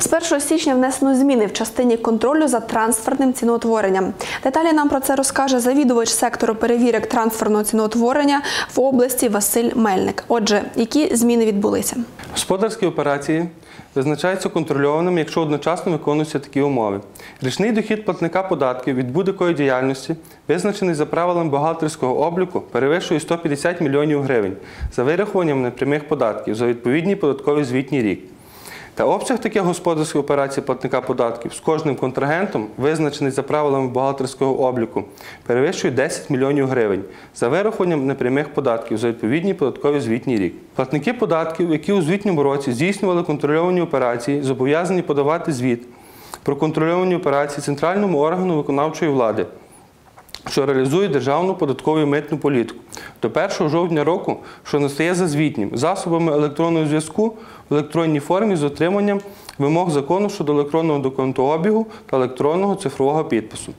З 1 січня внесено зміни в частині контролю за трансферним ціноутворенням. Деталі нам про це розкаже завідувач сектору перевірок трансферного ціноутворення в області Василь Мельник. Отже, які зміни відбулися? Господарські операції визначаються контрольованими, якщо одночасно виконуються такі умови. Річний дохід платника податків від будь-якої діяльності, визначений за правилами бухгалтерського обліку, перевищує 150 мільйонів гривень за вирахуванням непрямих податків за відповідний податковий звітній рік. Та обсяг таких господарських операцій платника податків з кожним контрагентом, визначений за правилами бухгалтерського обліку, перевищує 10 мільйонів гривень за вирахуванням непрямих податків за відповідний податковий звітній рік. Платники податків, які у звітньому році здійснювали контрольовані операції, зобов'язані подавати звіт про контрольовані операції центральному органу виконавчої влади що реалізує державну податкову і митну політику до 1 жовтня року, що настає за звітнім засобами електронного зв'язку в електронній формі з отриманням вимог закону щодо електронного документообігу та електронного цифрового підпису.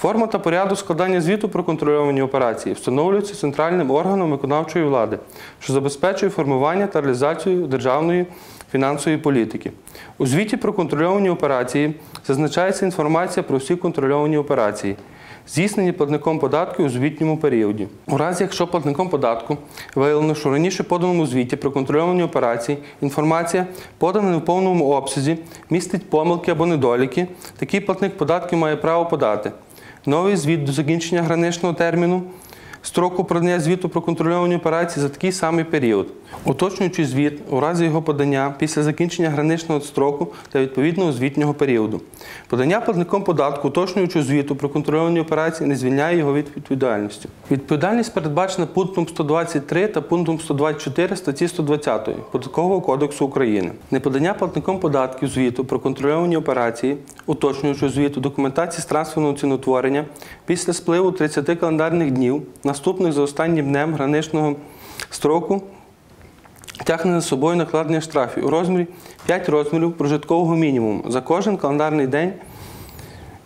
Форма та порядок складання звіту про контрольовані операції встановлюються центральним органом виконавчої влади, що забезпечує формування та реалізацію державної фінансової політики. У звіті про контрольовані операції зазначається інформація про всі контрольовані операції здійснені платником податків у звітньому періоді. У разі, якщо платником податку виявлено, що раніше поданому звіті про контрольовані операції інформація, подана не в повному обсязі, містить помилки або недоліки, такий платник податків має право подати. Новий звіт до закінчення граничного терміну строку продання звіту про контрольовані операції за такий самий період, уточнюючи звіт у разі його подання після закінчення граничного строку та відповідного звітнього періоду. Подання платником податку, уточнюючи звіту про контрольовані операції, не звільняє його від відповідальності. Відповідальність передбачена пунктом 123 та пунктом 124 статті 120 Податкового кодексу України. Неподання платником податків звіту про контрольовані операції, уточнюючи звіту документації з трансферного ціноутворення після спливу 30 календарних днів наступних за останнім днем граничного строку тягне за собою накладення штрафів у розмірі 5 розмірів прожиткового мінімуму за кожен календарний день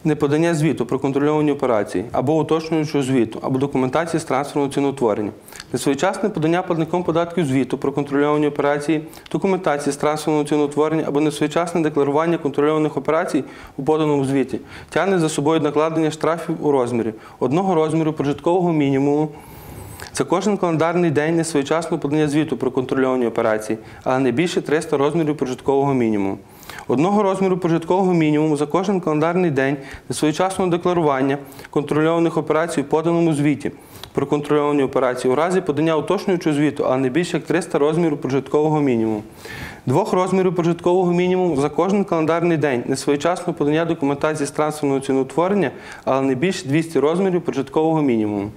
неподання звіту про контрольовані операції або уточнюючого звіту, або документації з трансферного ціноутворення. Несвоєчасне подання платником податків звіту про контрольовані операції, документації з трансферного ціноутворення або несвоєчасне декларування контрольованих операцій у поданому звіті тягне за собою накладення штрафів у розмірі одного розміру прожиткового мінімуму. За кожен календарний день несвоєчасно подання звіту про контрольовані операції, але не більше 300 розмірів прожиткового мінімуму. Одного розміру прожиткового мінімуму за кожен календарний день несвоєчасного декларування контрольованих операцій у поданому звіті про контрольовані операції у разі подання уточнюючого звіту, але не більше як 300 розмірів прожиткового мінімуму. Двох розмірів прожиткового мінімуму за кожен календарний день несвоєчасного подання документації з трансферного ціноутворення, але не більше 200 розмірів прожиткового мінімуму.